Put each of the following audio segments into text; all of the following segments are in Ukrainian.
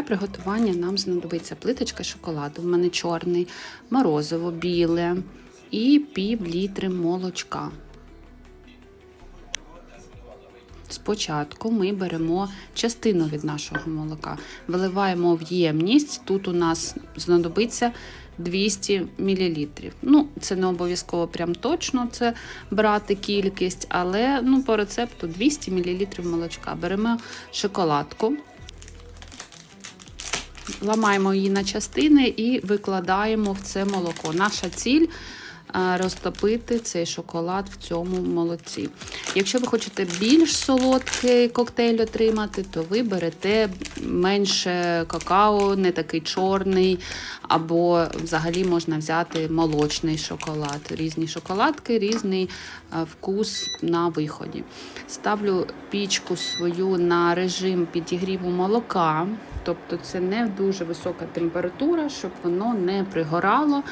приготування нам знадобиться плиточка шоколаду. У мене чорний, морозиво біле і пів літри молочка. Спочатку ми беремо частину від нашого молока, виливаємо в ємність. Тут у нас знадобиться 200 мл. Ну, це не обов'язково прям точно це брати кількість, але ну, по рецепту 200 мл молочка. Беремо шоколадку, ламаємо її на частини і викладаємо в це молоко. Наша ціль розтопити цей шоколад в цьому молоці. Якщо ви хочете більш солодкий коктейль отримати, то ви берете менше какао, не такий чорний, або взагалі можна взяти молочний шоколад. Різні шоколадки, різний вкус на виході. Ставлю пічку свою на режим підігріву молока. Тобто це не дуже висока температура, щоб воно не пригорало.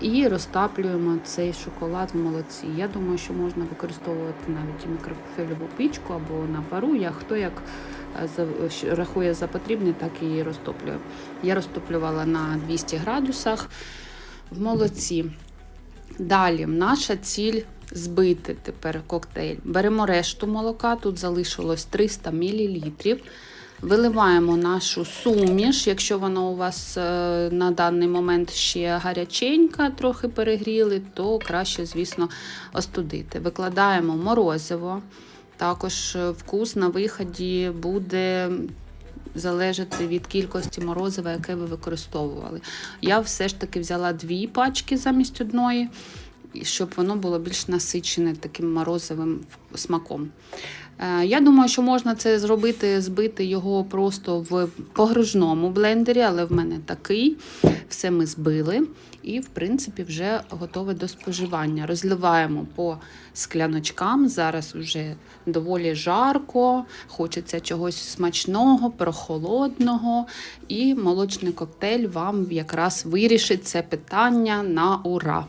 І розтаплюємо цей шоколад в молоці. Я думаю, що можна використовувати навіть і мікрохвильову пічку або на пару. Я хто як е, рахує за потрібне, так і її. Я розтоплювала на 200 градусах в молоці. Далі наша ціль збити тепер коктейль. Беремо решту молока, тут залишилось 300 мл. Виливаємо нашу суміш, якщо вона у вас е, на даний момент ще гаряченька, трохи перегріли, то краще, звісно, остудити. Викладаємо морозиво. Також е, вкус на виході буде залежати від кількості морозива, яке ви використовували. Я все ж таки взяла дві пачки замість одної, щоб воно було більш насичене таким морозивим смаком. Е, Я думаю, що можна це зробити, збити його просто в погружному блендері, але в мене такий. Все ми збили і, в принципі, вже готове до споживання. Розливаємо по скляночкам. Зараз вже доволі жарко, хочеться чогось смачного, прохолодного. І молочний коктейль вам якраз вирішить це питання на ура.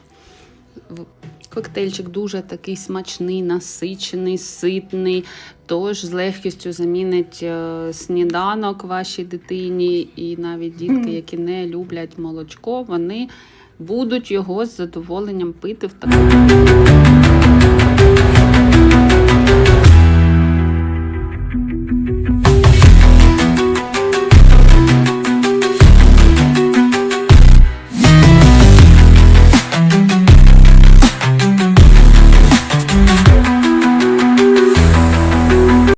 Коктейльчик дуже такий смачний, насичений, ситний. Тож з легкістю замінить е, сніданок вашій дитині, і навіть дітки, які не люблять молочко, вони будуть його з задоволенням пити в такому.